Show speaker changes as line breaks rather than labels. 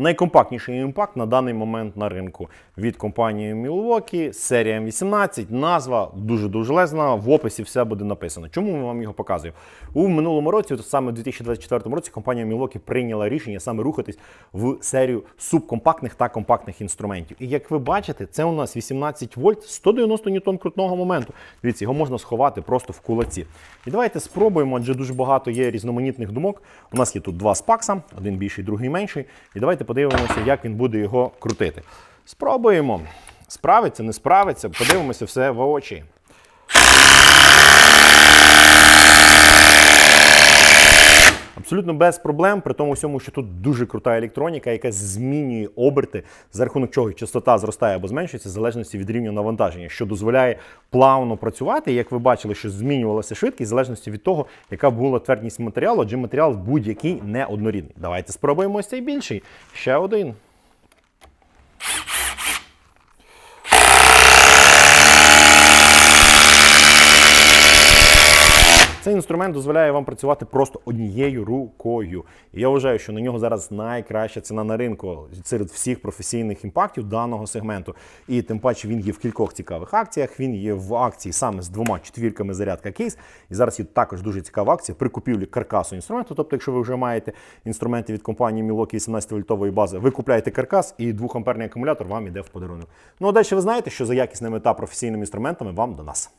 Найкомпактніший імпакт на даний момент на ринку від компанії Milwaukee, серія М18, назва дуже довжелезна, в описі все буде написано. Чому ми вам його показуємо? У минулому році, саме в 2024 році, компанія Milwaukee прийняла рішення саме рухатись в серію субкомпактних та компактних інструментів. І як ви бачите, це у нас 18 вольт, 190 ньютон крутного моменту. Дивіться, його можна сховати просто в кулаці. І давайте спробуємо, адже дуже багато є різноманітних думок. У нас є тут два спакса, один більший, другий менший. І давайте подивимося, як він буде його крутити. Спробуємо. Справиться, не справиться, подивимося все в очі. Абсолютно без проблем, при тому всьому, що тут дуже крута електроніка, яка змінює оберти, за рахунок чого частота зростає або зменшується в залежності від рівня навантаження, що дозволяє плавно працювати. Як ви бачили, що змінювалася швидкість в залежності від того, яка була твердість матеріалу, адже матеріал будь-який не однорідний. Давайте спробуємо ось цей більший. Ще один. Цей інструмент дозволяє вам працювати просто однією рукою. І я вважаю, що на нього зараз найкраща ціна на ринку серед всіх професійних імпактів даного сегменту. І тим паче він є в кількох цікавих акціях. Він є в акції саме з двома четвірками зарядка кейс. І зараз є також дуже цікава акція при купівлі каркасу інструменту. Тобто, якщо ви вже маєте інструменти від компанії Milwaukee 18 вольтової бази, ви купляєте каркас і 2 амперний акумулятор вам іде в подарунок. Ну а далі ви знаєте, що за якісними та професійними інструментами вам до нас.